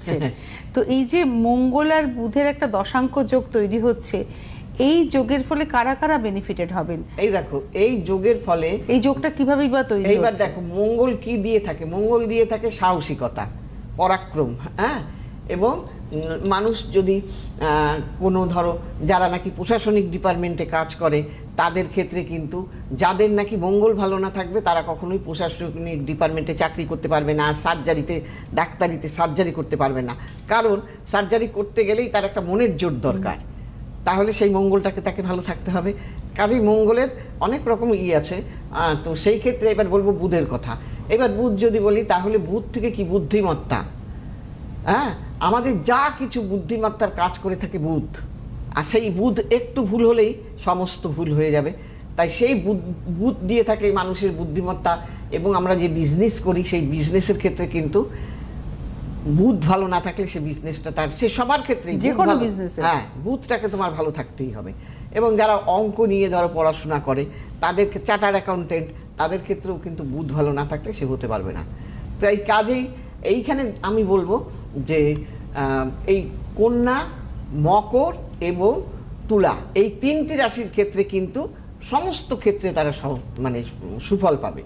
হচ্ছে তো এই যে মঙ্গল আর বুধের একটা দশাঙ্ক যোগ তৈরি হচ্ছে এই যোগের ফলে কারা কারা বেনিফিটেড হবেন? এই দেখো এই যোগের ফলে এই যোগটা কীভাবে বা তৈরি এইবার দেখো মঙ্গল কি দিয়ে থাকে? মঙ্গল দিয়ে থাকে সাহসিকতা পরাক্রম হ্যাঁ? এবং মানুষ যদি কোনো ধরো, যারা নাকি প্রশাসনিক ডিপার্টমেন্টে কাজ করে, তাদের ক্ষেত্রে কিন্তু যাদের নাকি মঙ্গল ভালো না থাকবে, তারা কখনোই প্রশাসনিক ডিপার্টমেন্টে চাকরি করতে পারবে না, সার্জারিতে, ডাক্তারিতে সার্জারি করতে পারবে না। কারণ, সার্জারি করতে গেলেই তার একটা মনের জোর দরকার। তাহলে সেই মঙ্গলটাকে তাকে ভালো থাকতে হবে। কাজেই মঙ্গলের অনেক রকম ই আছে। তো সেই ক্ষেত্রে এবার বলব বুধের কথা। এবার বুধ যদি বলি, তাহলে বুধ থেকে কি বুদ্ধিমত্তা? হ্যাঁ? আমাদের যা কিছু বুদ্ধিমত্তার কাজ করে থাকে বুধ আর সেই বুধ একটু ভুল হলেই সমস্ত ভুল হয়ে যাবে। তাই সেই বুধ দিয়ে থাকে মানুষের বুদ্ধিমত্তা এবং আমরা যে বিজনেস করি সেই বিজনেসের ক্ষেত্রে কিন্তু বুধ ভালো না থাকলে সে বিজনেসটা তার সে সবার ক্ষেত্রে যে কোনো business-এ। হ্যাঁ বুথটাকে তোমার ভালো থাকতেই হবে। এবং যারা অঙ্ক নিয়ে ধরো পড়াশোনা করে তাদেরকে চার্টার অ্যাকাউন্টেন্ট তাদের ক্ষেত্রেও কিন্তু বুধ ভালো না থাকলে সে হতে পারবে না। তাই কাজেই এইখানে আমি বলব যে এই কন্যা, মকর এবং তুলা, এই তিনটি রাশির ক্ষেত্রে কিন্তু সমস্ত ক্ষেত্রে তারা মানে সুফল পাবে।